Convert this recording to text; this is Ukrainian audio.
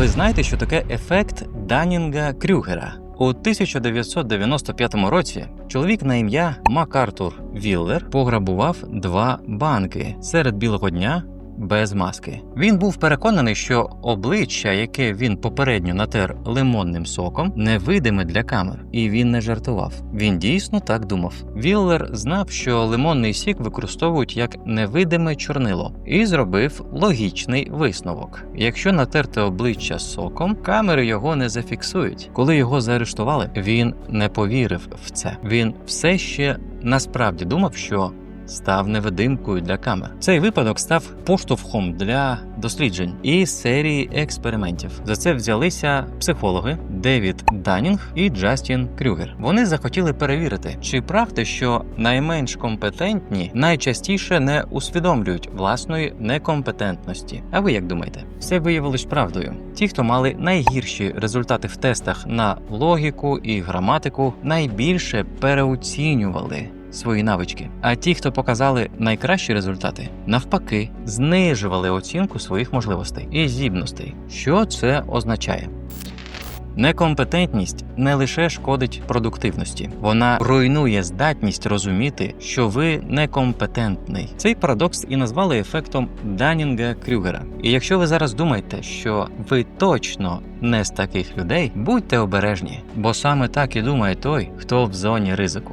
ви знаєте, що таке ефект Данінга Крюгера? У 1995 році чоловік на ім'я МакАртур Віллер пограбував два банки серед білого дня. Без маски він був переконаний, що обличчя, яке він попередньо натер лимонним соком, невидиме для камер, і він не жартував. Він дійсно так думав. Віллер знав, що лимонний сік використовують як невидиме чорнило, і зробив логічний висновок: якщо натерти обличчя соком, камери його не зафіксують. Коли його заарештували, він не повірив в це. Він все ще насправді думав, що став невидимкою для камер. Цей випадок став поштовхом для досліджень і серії експериментів. За це взялися психологи Девід Данінг і Джастін Крюгер. Вони захотіли перевірити, чи правда, що найменш компетентні найчастіше не усвідомлюють власної некомпетентності. А ви як думаєте? Все виявилось правдою. Ті, хто мали найгірші результати в тестах на логіку і граматику, найбільше переоцінювали свої навички. А ті, хто показали найкращі результати, навпаки, знижували оцінку своїх можливостей і здібностей. Що це означає? Некомпетентність не лише шкодить продуктивності, вона руйнує здатність розуміти, що ви некомпетентний. Цей парадокс і назвали ефектом Данінга Крюгера. І якщо ви зараз думаєте, що ви точно не з таких людей, будьте обережні, бо саме так і думає той, хто в зоні ризику.